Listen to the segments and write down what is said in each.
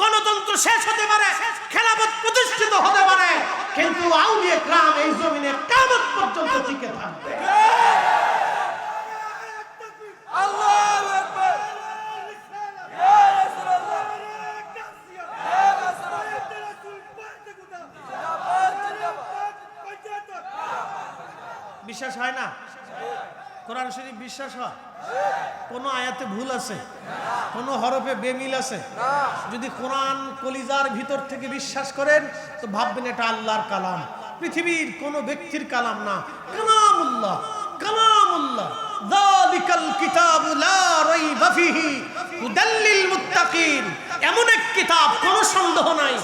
গণতন্ত্র শেষ হতে পারে খেলাফত প্রতিষ্ঠিত হতে পারে, কিন্তু আউলিয়া গ্রাম এই জমিনে কেমন পর্যন্ত টিকে থাকবে। বিশ্বাস হয় না? কোরআন শরীফ বিশ্বাস হয়? কোন আয়াতে ভুল আছে? কোন হরফে বেমিল আছে? যদি কোরআন কলিজার ভিতর থেকে বিশ্বাস করেন তো ভাববেন এটা আল্লাহর কালাম। পৃথিবীর কোন ব্যক্তির কালাম না। কালামুল্লাহ কালামুল্লাহ। যালিকাল কিতাবু লা রাইবা ফিহি। হুদাল্লিল মুত্তাকিন। এমন এক কিতাব কোনো সন্দেহ নাই।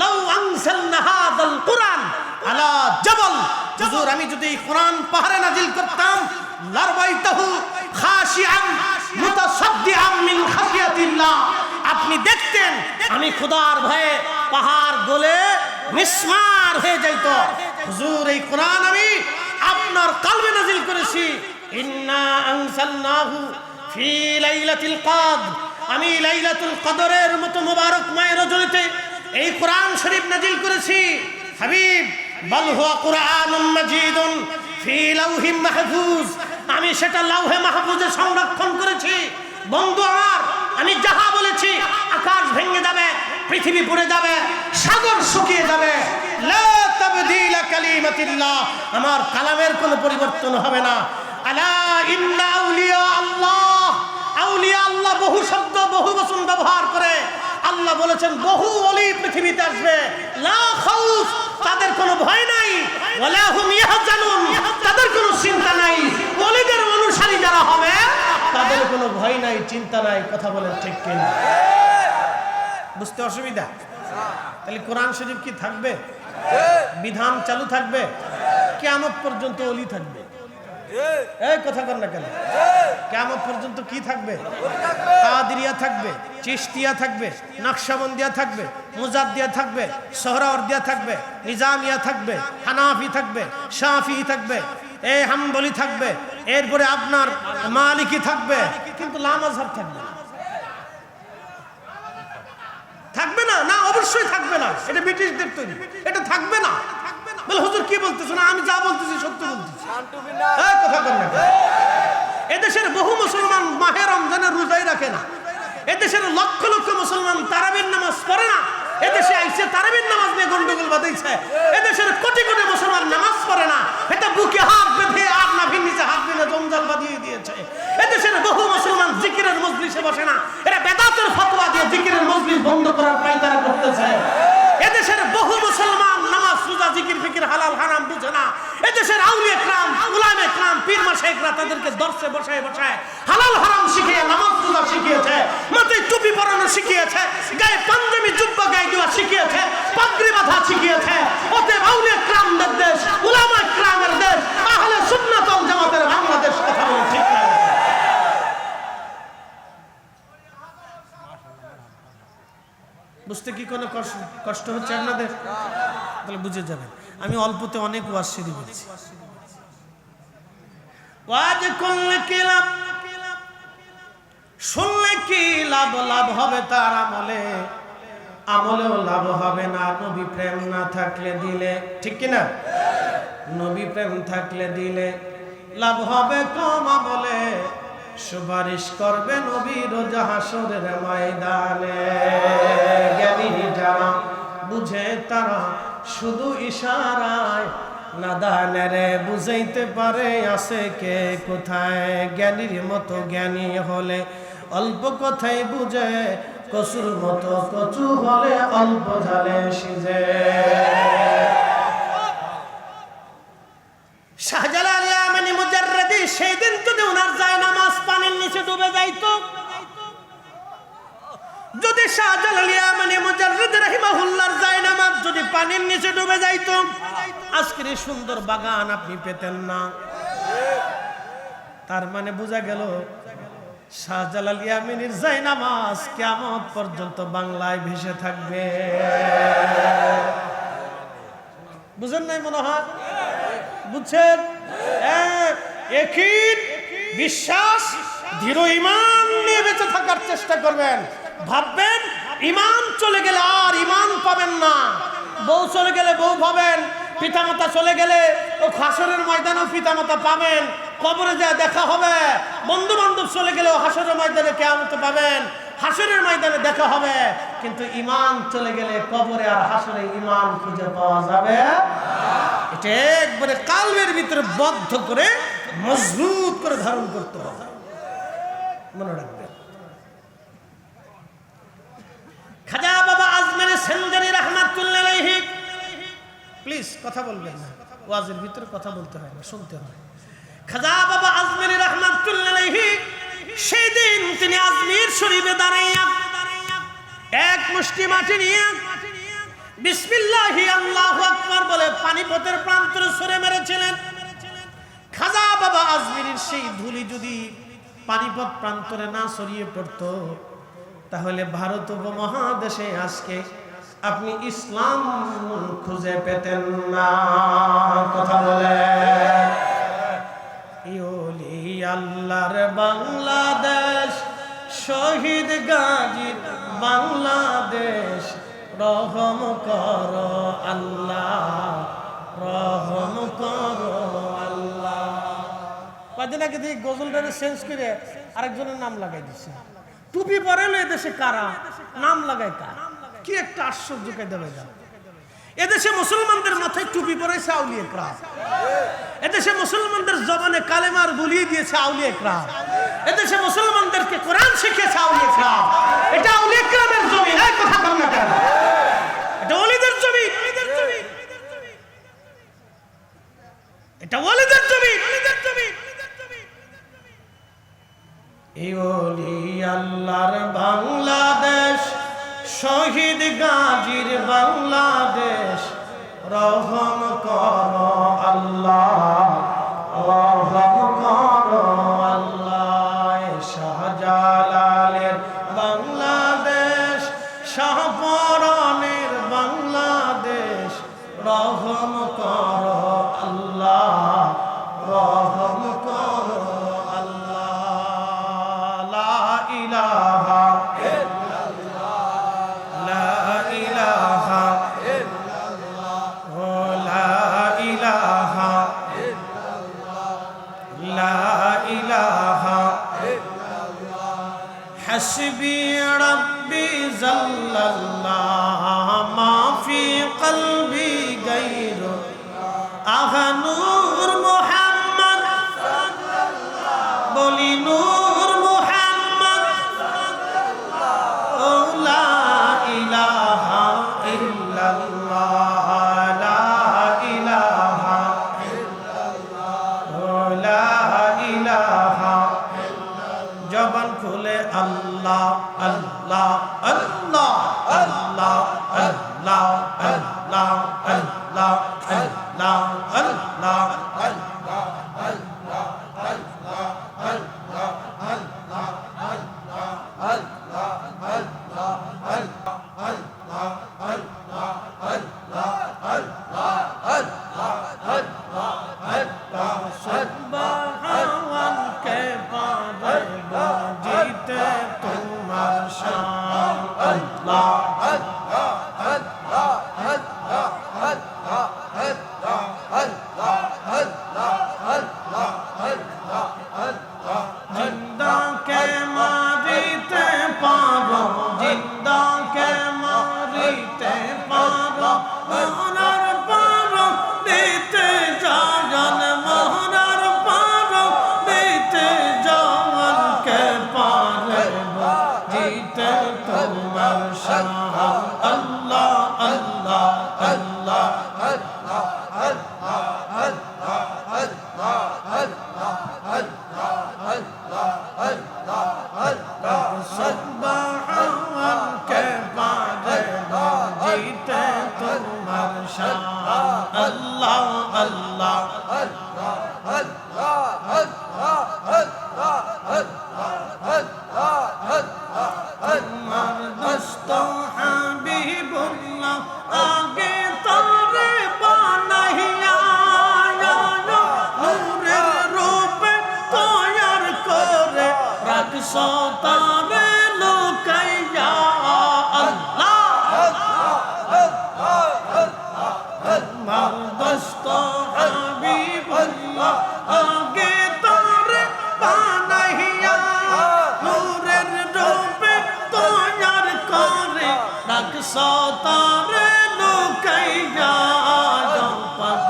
লাউ আনজালনা হাদাল কুরআন। আলা জাবাল। হুজুর আমি যদি কোরআন পাহাড়ে নাজিল করতাম লারবাইতাহু খাশিআন দেখতেন, আমি খোদার ভয়ে পাহাড় গলে মিসমার হয়ে যাইত। হুজুর, এই কোরআন আমি আপনার কালবে নাজিল করেছি। ইন্না আনসালনাহু ফি লাইলাতিল কদর। আমি লাইলাতুল কদরের মতো মোবারক মায়ের রজনীতে এই কোরআন শরীফ নাজিল করেছি। হাবিব, বল হুয়া কুরআনুম মাজিদুন ফি লাউহিম মাহফুজ। আমি সেটা লাউহে মাহফুজে সংরক্ষণ করেছি। বন্ধু আমার আমি যাহা বলেছি, আকাশ ভেঙে যাবে, পৃথিবী পড়ে যাবে, সাগর শুকিয়ে যাবে। আমার কালামের কোনো পরিবর্তন হবে না। আল্লাহ। বহু শব্দ, বহু ব্যবহার করে। আল্লাহ বলেছেন, বহু অলি তাদের কোনো ভয় নাই। নাই, চিন্তা নাই, কথা বলেন ঠিক কিনা? বুঝতে অসুবিধা? তাহলে কোরআন শরীফ কি থাকবে? বিধান চালু থাকবে? কেমন পর্যন্ত অলি থাকবে? এই কথা কর না কেন? কেমন পর্যন্ত কি থাকবে? কাদিরিয়া থাকবে চিস্তিয়া থাকবে, নকশাবন্দিয়া থাকবে, মুজাদ্দিয়া থাকবে, সোহরাওয়ার্দিয়া থাকবে, নিজামিয়া থাকবে, হানাফি থাকবে, শাফি থাকবে এ হাম্বলি থাকবে এরপরে আপনার মালিকি থাকবে। কিন্তু লামাজহাব থাকবে না। থাকবে না? না অবশ্যই থাকবে না। এটা ব্রিটিশদের তৈরি। এটা থাকবে না। বলে হুজুর কি বলতেছো? না আমি যা বলতেছি সত্য বলতেছি। কথা কর না। এদেশের বহু মুসলমান মাহে রমজানের রোজাই রাখে না। এদেশের লক্ষ লক্ষ মুসলমান তারাবির নামাজ পড়ে না। এদেশে আইসে তারাবির নামাজ নিয়ে গন্ডগোল বাঁধাইছে। এদেশের কোটি কোটি মুসলমান নামাজ পড়ে না। এটা বুকে হাত জঞ্জাল বাঁধিয়ে দিয়েছে। এদেশের বহু মুসলমান জিকিরের মজলিসে বসে না। এরা বেদাতের ফতোয়া দিয়ে জিকিরের মজলিস বন্ধ করার পায়তারা করতেছে। এদেশের বহু মুসলমান নামাজ সুজা জিকির, ফিকির, হালাল, হারাম বুঝে না। এদেশের পীর তাদেরকে দর্শে বসায় বসায় হালাল, হারাম শিখিয়ে, নামাজ পূজা শিখিয়েছে। মাথায় টুপি পরানো শিখিয়েছে। গায়ে পাঞ্জাবি, জুব্বা গায়ে দেওয়া শিখিয়েছে। পাগড়ি বাঁধা শিখিয়েছে। ক্রামদের দেশ দেশ, আহলে বুঝতে কি কোনো কষ্ট- হচ্ছে আপনাদের? তাহলে বুঝে যাবেন। আমি অল্পতে অনেক বলছি ওয়াজ করলে কি লাভ? শুনলে কি লাভ? লাভ হবে তার আমলে। আমলেও লাভ হবে না। নবী প্রেম না থাকলে দিলে ঠিক কি না নবী প্রেম থাকলে দিলে লাভ হবে কম আমলে। সুপারিশ করবে নবীর জাহাসরের ময়দানে। জ্ঞানী যারা বুঝে তারা শুধু ইশারায় নাদানেরে বুঝাইতে পারে, আছে কে কোথায়? জ্ঞানীর মতো জ্ঞানী হলে অল্প কথাই বুঝে কচুর মতো কচু হলে অল্প ঝালে সিজে। নামাজ পানির নিচে ডুবে যদি যদি পানির নিচে ডুবে আজকের সুন্দর বাগান আপনি পেতেন না। তার মানে বোঝা গেল, শাহজালাল ইয়ামিনীর যায় নামাজ কেমন পর্যন্ত বাংলায় ভেসে থাকবে। বুঝেন নাই মনে হয়? বুঝছেন? এক, একই বিশ্বাস দৃঢ় ইমান নিয়ে বেঁচে থাকার চেষ্টা করবেন। ভাববেন ইমান চলে গেলে আর ইমান পাবেন না। বউ চলে গেলে বউ পাবেন পিতামাতা চলে গেলে ও হাসরের ময়দানেও পিতামাতা পাবেন। কবরে যা দেখা হবে বন্ধু বান্ধব চলে গেলেও হাসরের ময়দানে কেমন পাবেন। হাসরের ময়দানে দেখা হবে কিন্তু ইমান চলে গেলে কবরে আর হাসরে ইমান খুঁজে পাওয়া যাবে এটা একবারে কালবের ভিতরে বদ্ধ করে, মজবুত করে ধারণ করতে হবে। মনে রাখবেন। খাজা বাবা আজমের সেন্দারি রহমাতুল্লাহ প্লিজ, কথা বলবেন ওয়াজের ভিতরে কথা বলতে হয় না, শুনতে হয়। খাজা বাবা আজমের রহমাতুল্লাহ সেই দিন তিনি আজমির শরীফে দাঁড়াইয়া এক মুষ্টি মাটি নিয়ে বলে পানিপথের প্রান্তরে সরে মেরেছিলেন। যদি পানিপথ প্রান্তরে না পড়তো, তাহলে ভারত উপমহাদেশে আজকে আপনি ইসলাম খুঁজে পেতেন না। কথা বলে। আল্লাহর বাংলাদেশ, শহীদ গাজীর বাংলাদেশ রহম কর আল্লাহ, রহম কর আল্লাহ। কদিন আগে দিয়ে গজলটারে চেঞ্জ করে আরেকজনের নাম লাগাই দিছে। টুপি পরেলো এদেশে কারা? নাম লাগায় কার? কি একটা আশ্চর্য কায়দা বেদা এদেশে মুসলমানদের মাথায় টুপি পরেছে আউলিয়ে ক্রাম এদেশে মুসলমানদের জবানে কালেমার বলিয়ে দিয়েছে আউলিয়ে ক্রাম এদেশে মুসলমানদেরকে কোরআন শিখিয়েছে আউলিয়ে ক্রাম এটা আউলিয়ে ক্রামের জমি, এই কথা কম না কেন? এটা ওলিদের জমি। এটা ওলিদের জমি ওলিদের জমি। এই ওলি আল্লাহর বাংলাদেশ, শহীদ গাজীর বাংলাদেশ, রহম কর আল্লাহ।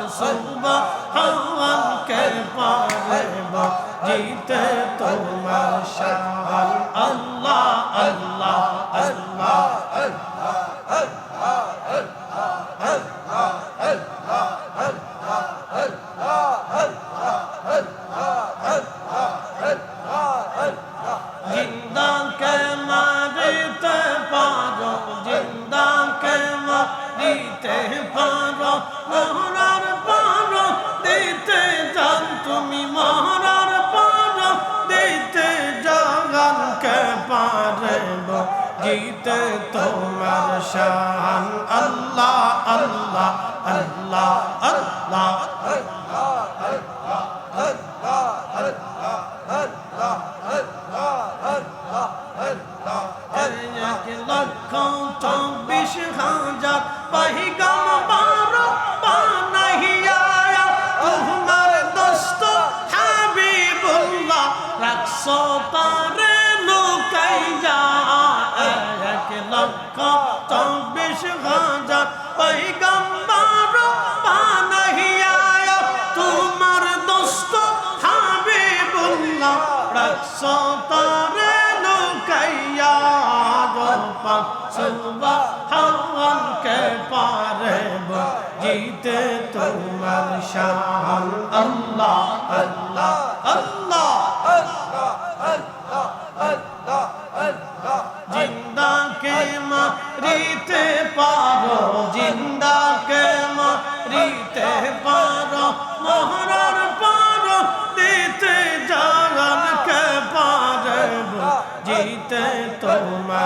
রাখছো তারে এক গোপা সুবহানকে পারব জিতে তোমার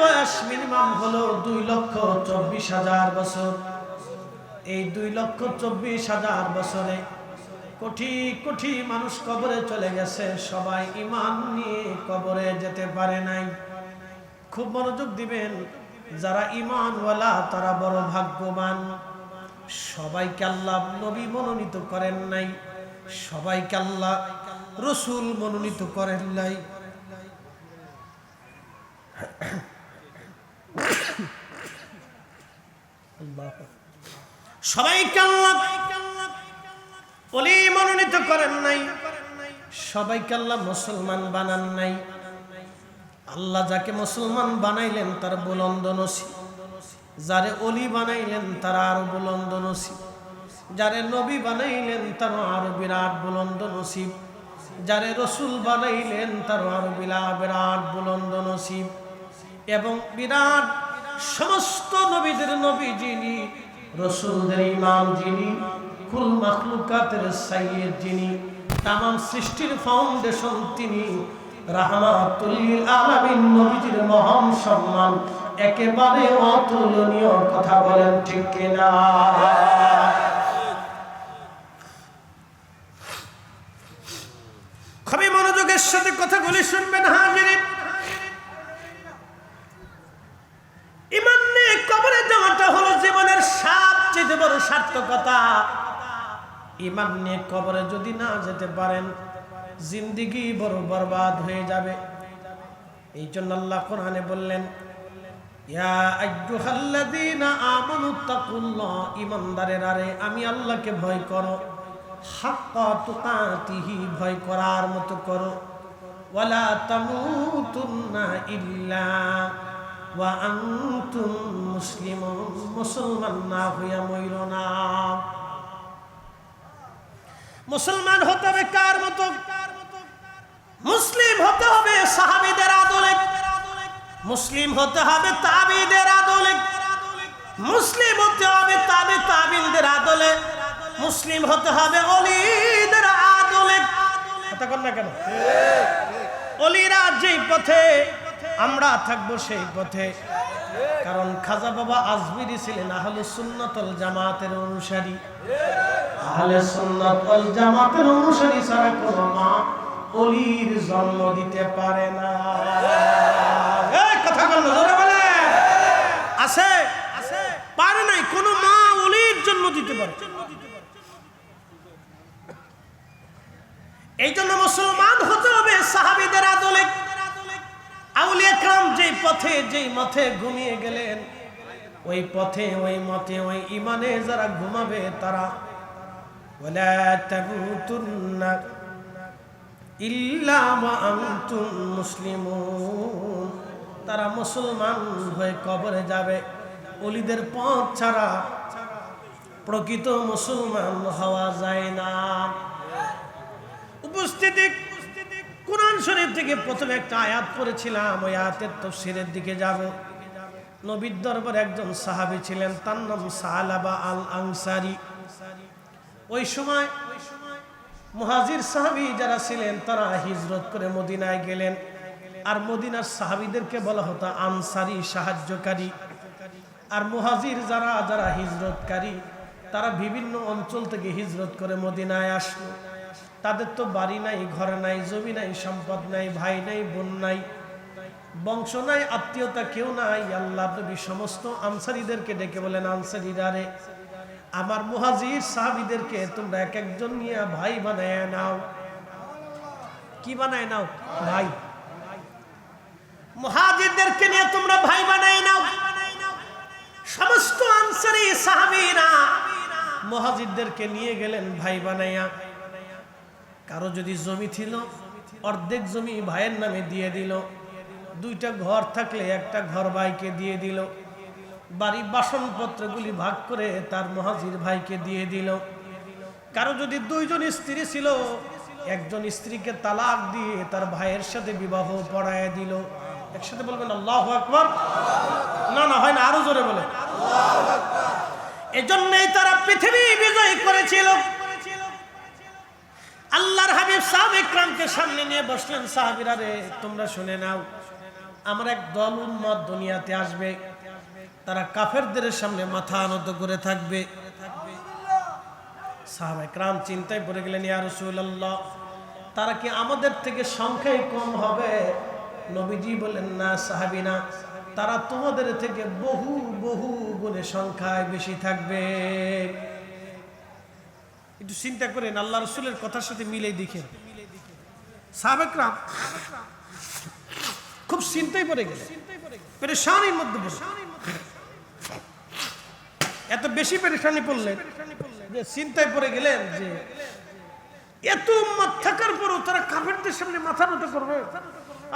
বয়স মিনিমাম হলো দুই লক্ষ চব্বিশ হাজার বছর। এই দুই লক্ষ চব্বিশ হাজার বছরে কোটি কোটি মানুষ কবরে চলে গেছে। সবাই ইমান নিয়ে কবরে যেতে পারে নাই। খুব মনোযোগ দিবেন, যারা ইমানওয়ালা তারা বড় ভাগ্যবান। সবাইকে আল্লাহ নবী মনোনীত করেন নাই। সবাইকে আল্লাহ রসুল মনোনীত করেন নাই। সবাইকে আল্লাহ অলি মনোনীত করেন নাই। সবাইকে আল্লাহ মুসলমান বানান নাই। আল্লাহ যাকে মুসলমান বানাইলেন, তার বুলন্দ নসি যারে অলি বানাইলেন, তার আরও বুলন্দ নসিব। যারে নবী বানাইলেন তার আরও বিরাট বুলন্দ নসিব। যারে রসুল বানাইলেন তার আরও বিরাট বিরাট বুলন্দ নসিব। এবং বিরাট সমস্ত নবীদের নবী যিনি, রসুলদের ইমাম যিনি, কুল মাখলুকাতের সাইয়েদ যিনি, তামাম সৃষ্টির ফাউন্ডেশন তিনি একেবারে অতুলনীয় কথা বলেন ঠিক মনোযোগের সাথে কথাগুলি শুনবেন, হাজিরিন। ইমান নিয়ে কবরে যাওয়াটা হলো জীবনের সবচেয়ে বড় সার্থকতা। ইমান নিয়ে কবরে যদি না যেতে পারেন, জিন্দিগি বড় বরবাদ হয়ে যাবে। এই জন্য আল্লাহ কোরআনে বললেন, ইয়া আইয়ুহাল্লাযীনা আমানু তাকুল্লাহ, ঈমানদারেরা রে, আমি আল্লাহকে ভয় করো। হাক্কা তুকাতিহি, ভয় করার মতো করো। ওয়ালা তামুতুন্না ইল্লা ওয়া আনতুম মুসলমান না হইয়া মইল না। মুসলমান হতে হবে কার মতো? মুসলিম হতে হবে সাহাবিদের আদলে। মুসলিম হতে হবে তাবিদের আদলে। মুসলিম হতে হবে তাবি তাবিদের আদলে। মুসলিম হতে হবে অলিদের আদলে। কথা কর না কেন? অলিরা যেই পথে আমরা থাকব সেই পথে। কারণ খাজা বাবা আজমিরি ছিলেন আহলে সুন্নতল জামাতের অনুসারী। আহলে সুন্নতল জামাতের অনুসারী ছাড়া কোনো মা অলির জন্ম দিতে পারে না। কথা বল জোরে বলে আছে আছে? পারে নাই, কোনো মা অলির জন্ম দিতে পারে। এই জন্য মুসলমান হতে হবে সাহাবিদের আদলে আউলিয়া কাম যেই পথে যেই মথে ঘুমিয়ে গেলেন ওই পথে ওই মতে ওই ইমানে যারা ঘুমাবে তারা ولا تموتن إلا وأنتم মুসলিমুন তারা মুসলমান হয়ে কবরে যাবে অলিদের পথ ছাড়া প্রকৃত মুসলমান হওয়া যায় না উপস্থিতি কোরআন শরীফ থেকে প্রথমে একটা আয়াত পড়েছিলাম, ওই আয়াতের তফসিরের দিকে যাব। নবীর দরবার একজন সাহাবী ছিলেন, তার নাম সাহালাবা আল আনসারি ওই সময় মুহাজির সাহাবী যারা ছিলেন, তারা হিজরত করে মদিনায় গেলেন। আর মদিনার সাহাবীদেরকে বলা হতো আনসারি, সাহায্যকারী। আর মুহাজির যারা যারা হিজরতকারী, তারা বিভিন্ন অঞ্চল থেকে হিজরত করে মদিনায় আসলো। তাদের তো বাড়ি নাই, ঘর নাই, জমি নাই, সম্পদ নাই, ভাই নাই, বোন নাই, বংশ নাই, আত্মীয়তা কেউ নাই। আল্লাহ নবী সমস্ত আনসারিদেরকে ডেকে বলেন, আনসারিরা রে, আমার মুহাজির সাহাবিদেরকে তোমরা এক একজন নিয়ে ভাই বানায় নাও। কি বানায় নাও? ভাই। মুহাজিরদেরকে নিয়ে তোমরা ভাই বানায় নাও। সমস্ত আনসারি সাহাবিরা মুহাজিরদেরকে নিয়ে গেলেন ভাই বানাইয়া কারও যদি জমি ছিল, অর্ধেক জমি ভাইয়ের নামে দিয়ে দিল। দুইটা ঘর থাকলে একটা ঘর ভাইকে দিয়ে দিল। বাড়ির বাসনপত্রগুলি ভাগ করে তার মহাজির ভাইকে দিয়ে দিল। কারও যদি দুইজন স্ত্রী ছিল, একজন স্ত্রীকে তালাক দিয়ে তার ভাইয়ের সাথে বিবাহ পড়ায় দিল। একসাথে বলবেন, আল্লাহ আকবর না না, হয় না, আরও জোরে বলে এজন্যই তারা পৃথিবী বিজয় করেছিল। আল্লাহর হাবিব সাহাব ইকরামকে সামনে নিয়ে বসলেন, সাহাবিরা রে, তোমরা শুনে নাও, আমার এক দল উম্মত দুনিয়াতে আসবে। তারা কাফেরদের সামনে মাথা আনত করে থাকবে। সাহাব ইকরাম চিন্তায় পড়ে গেলেন, ইয়া রাসূলুল্লাহ, তারা কি আমাদের থেকে সংখ্যায় কম হবে? নবীজি বলেন না সাহাবিনা তারা তোমাদের থেকে বহু বহু গুণে সংখ্যায় বেশি থাকবে। একটু চিন্তা করেন, আল্লাহ রসুলের কথার সাথে মিলে দেখেন। সাবেকরাম খুব চিন্তায় পড়ে গেল পেরেশানির মধ্যে এত বেশি পেরেশানি পড়লেন যে চিন্তায় পড়ে গেলেন যে এত উম্মত থাকার পরও তারা কাফেরদের সামনে মাথা নত করবে।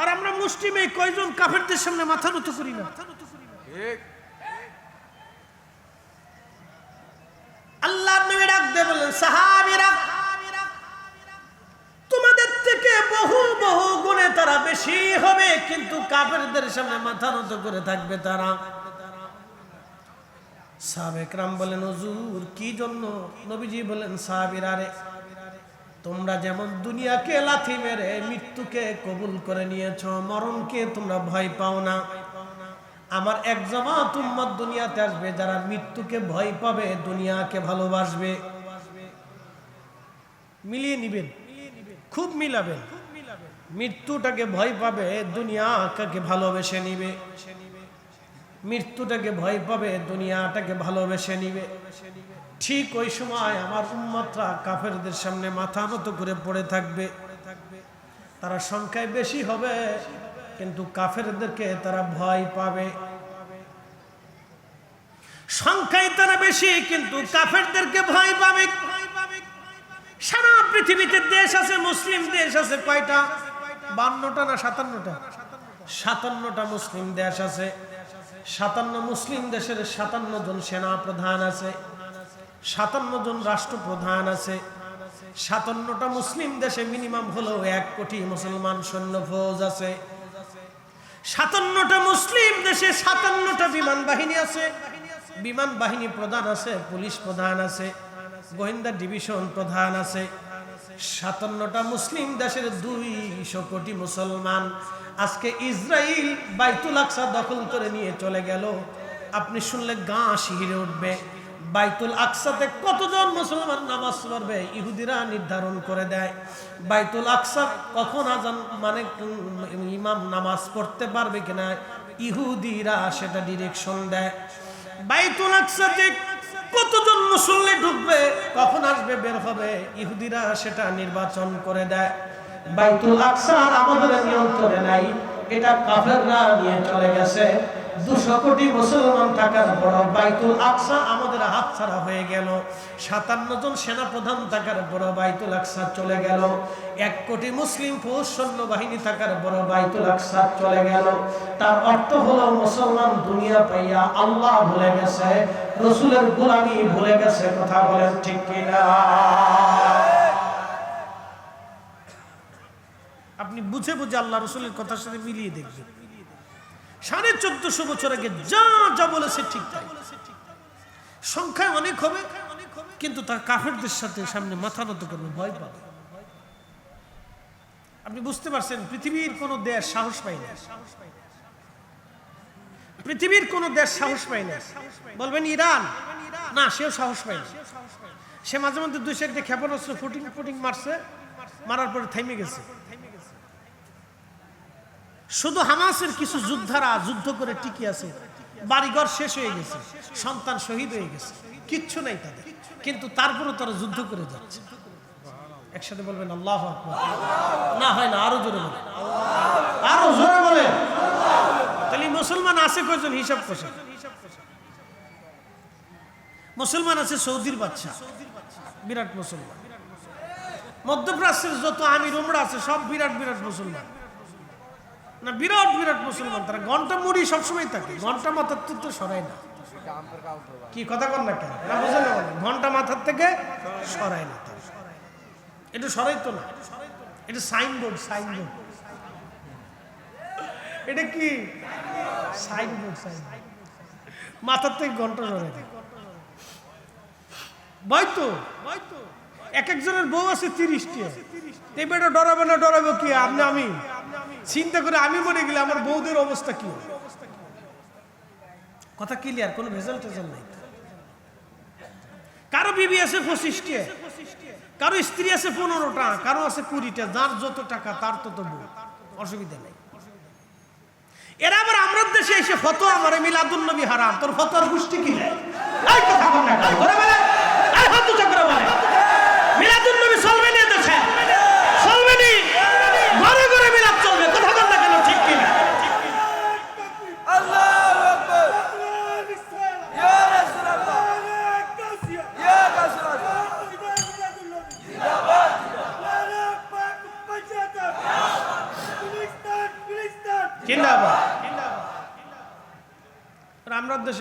আর আমরা মুসলিমে কয়জন কাফেরদের সামনে মাথা নত করি না? ঠিক। আল্লাহ নবী ডাক দিয়ে বললেন, সাহাবীরা, তোমাদের থেকে বহু বহু গুণে তারা বেশি হবে, কিন্তু কাফেরদের সামনে মাথা নত করে থাকবে তারা। বলেন কি জন্য? নবীজি বলেন সাহাবীরা তোমরা যেমন দুনিয়াকে লাথি মেরে মৃত্যুকে কবুল করে নিয়েছো, মরণকে তোমরা ভয় পাও না। আমার এক জামাত উম্মত দুনিয়াতে আসবে, যারা মৃত্যুকে ভয় পাবে, দুনিয়াকে ভালোবাসবে। মিলিয়ে নিবেন, খুব মিলাবেন। মৃত্যুটাকে ভয় পাবে দুনিয়াকে ভালোবেসে নিবে। মৃত্যুটাকে ভয় পাবে, দুনিয়াটাকে ভালোবেসে নিবে। ঠিক ওই সময় আমার উম্মতরা কাফেরদের সামনে মাথা মতো করে পড়ে থাকবে। তারা সংখ্যায় বেশি হবে। কিন্তু কাফেরদেরকে তারা ভয় পাবে। সংখ্যায় তারা বেশি, কিন্তু কাফেরদেরকে ভয় পাবে। সারা পৃথিবীতে দেশ আছে, মুসলিম দেশ আছে, কয়টা? বান্নটা না সাতান্নটা? সাতান্নটা মুসলিম দেশ আছে। সাতান্ন মুসলিম দেশের সাতান্ন জন সেনা প্রধান আছে। সাতান্ন জন রাষ্ট্রপ্রধান আছে। সাতান্নটা মুসলিম দেশে মিনিমাম হলো এক কোটি মুসলমান সৈন্য ফৌজ আছে। সাতান্নটা মুসলিম দেশে সাতান্নটা বিমান বাহিনী আছে। বিমান বাহিনী প্রধান আছে, পুলিশ প্রধান আছে, গোয়েন্দা ডিভিশন প্রধান আছে। সাতান্নটা মুসলিম দেশের দুইশো কোটি মুসলমান। আজকে ইসরায়েল বাইতুল আকসা দখল করে নিয়ে চলে গেল। আপনি শুনলে গা শিহিরে উঠবে। বাইতুল আকসাতে কতজন মুসলমান নামাজ পড়বে? ইহুদিরা নির্ধারণ করে দেয়। বাইতুল আকসা কখন আজান মানে ইমাম নামাজ পড়তে পারবে কিনা, ইহুদিরা সেটা ডিরেকশন দেয়। বাইতুল আকসাতে কতজন মুসল্লি ঢুকবে? কখন আসবে, বের হবে? ইহুদিরা সেটা নির্বাচন করে দেয়। বাইতুল আকসা আমাদের নিয়ন্ত্রণে নাই। এটা কাফেররা নিয়ে চলে গেছে। দুশো কোটি মুসলমান থাকার বাইতুল আকসা আমাদের হাতছাড়া হয়ে গেল। সাতান্ন জন থাকার বাইতুল আকসা চলে গেল। এক কোটি মুসলিম থাকার বাইতুল আকসা চলে গেল। তার অর্থ হলো মুসলমান দুনিয়া পাইয়া আল্লাহ ভুলে গেছে, রসুলের গোলামি ভুলে গেছে, কথা বলেন ঠিক কিনা? আপনি বুঝে বুঝে আল্লাহ রসুলের কথার সাথে মিলিয়ে দেখবেন। সাড়ে চোদ্দশো বছর আগে যা যা বলেছে ঠিক তাই। সংখ্যায় অনেক হবে, কিন্তু তার কাফেরদের সাথে সামনে মাথা নত করবে, ভয় পাবে। আপনি বুঝতে পারছেন, পৃথিবীর কোন দেশ সাহস পাই না। পৃথিবীর কোন দেশ সাহস পায় না। বলবেন ইরান? না, সেও সাহস পায় না। সে মাঝে মধ্যে দুই সাইডে ক্ষেপণাস্ত্র ফুটিং ফুটিং মারছে, মারার পরে থেমে গেছে। শুধু হামাসের কিছু যোদ্ধারা যুদ্ধ করে টিকে আছে। বাড়িঘর শেষ হয়ে গেছে, সন্তান শহীদ হয়ে গেছে, কিচ্ছু নাই তাদের। কিন্তু তারপরে তারা যুদ্ধ করে যাচ্ছে। একসাথে বলবেন, আল্লাহ না হয় না, আরও জোরে আরও জোরে বলেন। তাহলে মুসলমান আছে কয়জন? হিসাব কষে মুসলমান আছে সৌদির বাচ্চা বিরাট মুসলমান। মধ্যপ্রাচ্যের যত আমির, উমরা আছে, সব বিরাট বিরাট মুসলমান। না, বিরাট বিরাট মুসলমান, তারা ঘণ্টা মুড়ি সবসময় থাকে। ঘণ্টা মাথার তো সরায় না। কি কথা কর না কেন? ঘণ্টা মাথার থেকে সরায় না এটা সরাই তো না। এটা সাইনবোর্ড সাইনবোর্ড। এটা কি? Signboard signboard. মাথার থেকে ঘণ্টা সরাই দেয় বয়তো বয়তো এক একজনের বউ আছে তিরিশটি। এই বেটা ডরাবে না, ডরাবে কি? আপনি আমি। চিন্তা করে আমি মরে গেলে আমার বউদের অবস্থা কি কথা ক্লিয়ার কোনো ভেজাল টেজাল নাই কারও বিবি আছে পঁচিশটি কারও স্ত্রী আছে পনেরোটা, কারও আছে কুড়িটা, যার যত টাকা, তার তত বউ। অসুবিধা নেই। এরা আবার আমরা দেশে এসে ফটো আমার মিলাদুল নবী হারাম। তোর ফটোর গোষ্ঠী কি? কথা বল।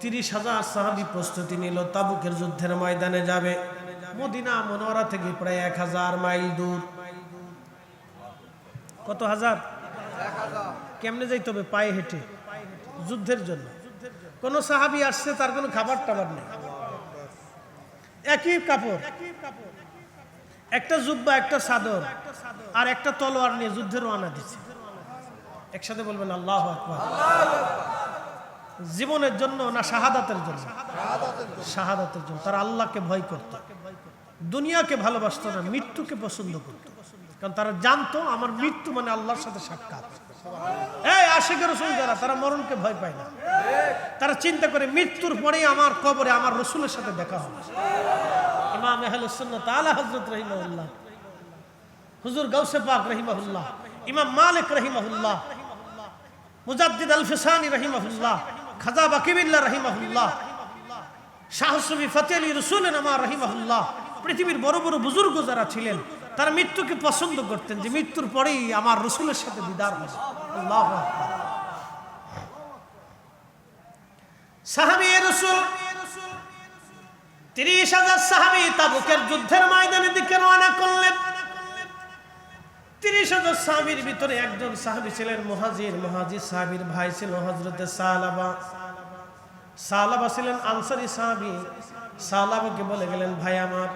তিরিশ হাজার সাহাবি প্রস্তুতি নিল, তাবুকের যুদ্ধের ময়দানে যাবে। মদিনা মনোয়ারা থেকে প্রায় এক হাজার মাইল দূর। কত হাজার? কেমনে যাইতে হবে? পায়ে হেঁটে। যুদ্ধের জন্য। কোন সাহাবি আসছে, তার কোনো খাবার টাবার নেই। একই কাপড়। একটা জুব্বা, একটা সাদর আর একটা তলোয়ার নিয়ে যুদ্ধের রওনা দিচ্ছে। একসাথে বলবেন, আল্লাহ আকবার। জীবনের জন্য না শাহাদাতের জন্য? শাহাদাতের জন্য। তারা আল্লাহকে ভয় করত। দুনিয়াকে ভালোবাসতো না, মৃত্যুকে পছন্দ করত। কারণ তারা জানতো, আমার মৃত্যু মানে আল্লাহর সাথে সাক্ষাৎ। তারা মরণকে ভয় পায় না। তারা চিন্তা করে, মৃত্যুর পরেই আমার কবরে আমার রসুলের সাথে দেখা হবে। ইমাম আহলুসুন্নাত আলা হযরত রহিমাহুল্লাহ। হুজুর গাউসে পাক রহিমাহুল্লাহ। ইমাম মালিক রহিমাহুল্লাহ। মুজাদ্দিদ আল ফিসানি রহিমাহুল্লাহ। খাজা বাকিবিল্লাহ রহিমাহুল্লাহ। ফতে আলী পৃথিবীর বড় বড় বুজুর্গ যারা ছিলেন, তারা মৃত্যুকে পছন্দ করতেন যে মৃত্যুর পরেই আমার রসুলের সাথে দিদার হবে। আল্লাহ তিরিশ হাজার সাহাবি তাবুকের যুদ্ধের ময়দানের দিকে রওনা করলেন। তিরিশ হাজার সাহাবির ভিতরে একজন সাহাবি ছিলেন মহাজির। মহাজির সাহাবির ভাই ছিল হজরতে সালাবা। সালাবা ছিলেন আনসারি সাহাবি। সালাবাকে বলে গেলেন, ভাই আমার,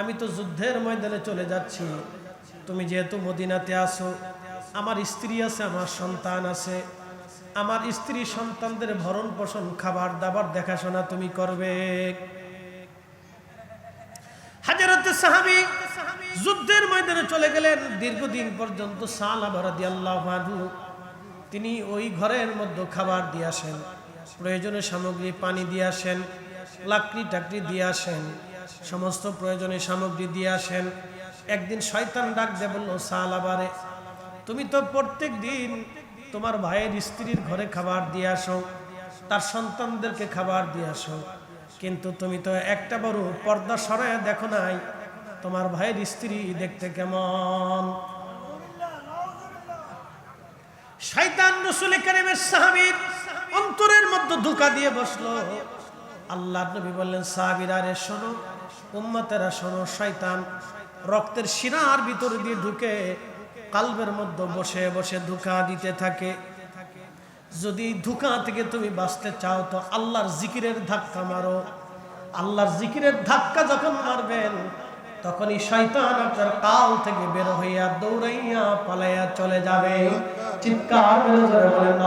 আমি তো যুদ্ধের ময়দানে চলে যাচ্ছি। তুমি যেহেতু মদিনাতে আসো আমার স্ত্রী আছে, আমার সন্তান আছে। আমার স্ত্রী সন্তানদের ভরণ পোষণ খাবার দাবার দেখাশোনা তুমি করবে। হাজারতে সাহাবি যুদ্ধের ময়দানে চলে গেলেন। দীর্ঘদিন পর্যন্ত সালাবা রাদিয়াল্লাহু আনহু, তিনি ওই ঘরের মধ্যে খাবার দিয়ে আসেন, প্রয়োজনীয় সামগ্রী, পানি দিয়ে আসেন, লাকড়ি টাকড়ি দিয়ে আসেন, সমস্ত প্রয়োজনীয় সামগ্রী দিয়ে আসেন। একদিন শয়তান ডাক দিয়ে বলল সালাবারে তুমি তো প্রত্যেক দিন তোমার ভাইয়ের স্ত্রীর ঘরে খাবার দিয়ে আসো, তার সন্তানদেরকে খাবার দিয়ে আসো, কিন্তু তুমি তো একটা বড় পর্দা সরায় দেখো নাই। তোমার ভাইয়ের স্ত্রী দেখতে কেমন? শয়তান রসুল করিমের সাহাবীর অন্তরের মধ্যে ধোকা দিয়ে বসল। আল্লাহ নবী বললেন, সাহাবীরা রে, শোনো, উম্মতেরা শোনো, শয়তান রক্তের শিরার ভিতরে দিয়ে ঢুকে কালবের মধ্যে বসে বসে ধোকা দিতে থাকে। যদি ধোকা থেকে তুমি বাঁচতে চাও তো আল্লাহর জিকিরের ধাক্কা মারো। আল্লাহর জিকিরের ধাক্কা যখন মারবেন তখনই শয়তান আপনার কাল থেকে বের হইয়া দৌড়াইয়া পালাইয়া চলে যাবে। চিৎকার করে বলেন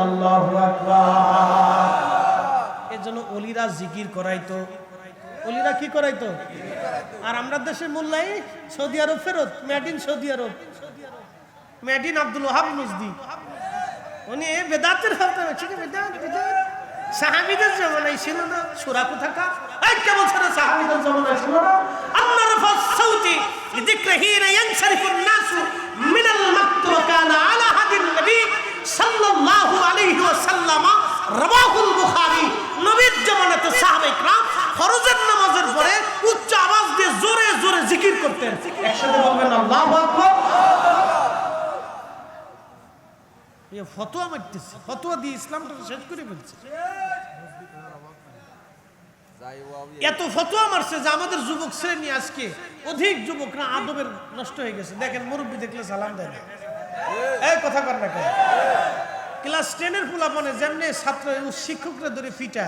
অলিরা জিকির করাইতো। অলিরা কি করাইতো? আর আমরা সৌদি আরব ফেরত, মেড ইন সৌদি আরব। সাহাবিদের জমানায় ছিল না সুরা কোথাকা এই কে বলছে না সাহাবিদের জমানায় ছিল না আল্লাহ রফা সাউতি লিযিকরি হিনা ইয়ানসারিফুন নাসু মিনাল মাকতুব কানা আলা হাদিন নবী সাল্লাল্লাহু আলাইহি ওয়াসাল্লাম রাবাহুল বুখারী নবীর জামানাতে সাহাবায়ে کرام ফরজের নামাজের পরে উচ্চ আওয়াজ দিয়ে জোরে জোরে জিকির করতেন একসাথে বলবেন আল্লাহু আকবার এ ফতোয়া মারতেছে, ফতোয়া দিয়ে ইসলামটা শেষ করে ফেলছে। এত ফতোয়া মারছে যে আমাদের যুবক শ্রেণি আজকে অধিক যুবকরা আদবের নষ্ট হয়ে গেছে। দেখেন মুরব্বী দেখলে সালাম দেয় না। এই কথা কর না ক্লাস টেনের ফুলাপনে যেমনি ছাত্র এবং শিক্ষকরা ধরে ফিটা,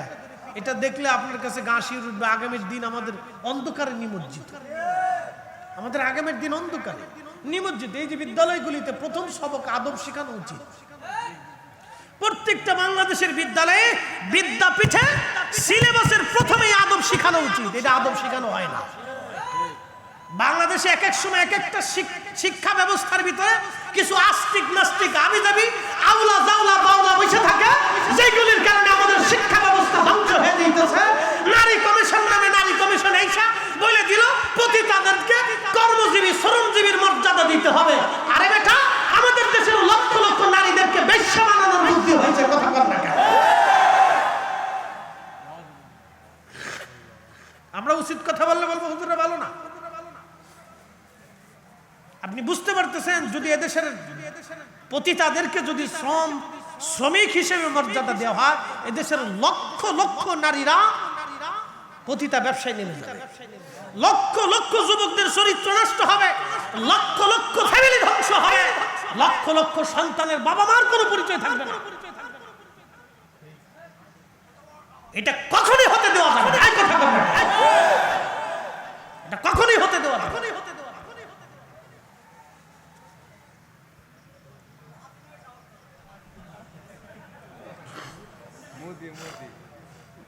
এটা দেখলে আপনার কাছে গা শিউর উঠবে, আগামীর দিন আমাদের অন্ধকারে নিমজ্জিত। আমাদের আগামীর দিন অন্ধকারে। নিমজ্জিত। এই যে বিদ্যালয়গুলিতে প্রথম সবক আদব শেখানো উচিত। প্রত্যেকটা বাংলাদেশের বিদ্যালয়ে বিদ্যাপীঠে সিলেবাসের প্রথমেই আদব শেখানো উচিত। এটা আদব শেখানো হয় না। বাংলাদেশে এক এক সময় এক একটা শিক্ষা ব্যবস্থার ভিতরে কিছু আস্তিক নাস্তিক আবি দাবি আউলা জাউলা বাউলা বসে থাকে, যেগুলির কারণে আমাদের শিক্ষা ব্যবস্থা ধ্বংস হয়ে নারী কমিশন নামে নারী কমিশন এইসা বলে দিল, প্রতি যদি এদেশের প্রতি তাদেরকে যদি শ্রম শ্রমিক হিসেবে মর্যাদা দেওয়া হয় এদেশের লক্ষ লক্ষ নারীরা পতিতা ব্যবসায় নেমে যাবে। লক্ষ লক্ষ যুবকদের চরিত্র নষ্ট হবে লক্ষ লক্ষ ফ্যামিলি ধ্বংস হবে লক্ষ লক্ষ সন্তানের বাবা মার কোনো পরিচয় থাকবে না। এটা কখনই হতে দেওয়া যাবে এটা কখনই হতে দেওয়া যাবে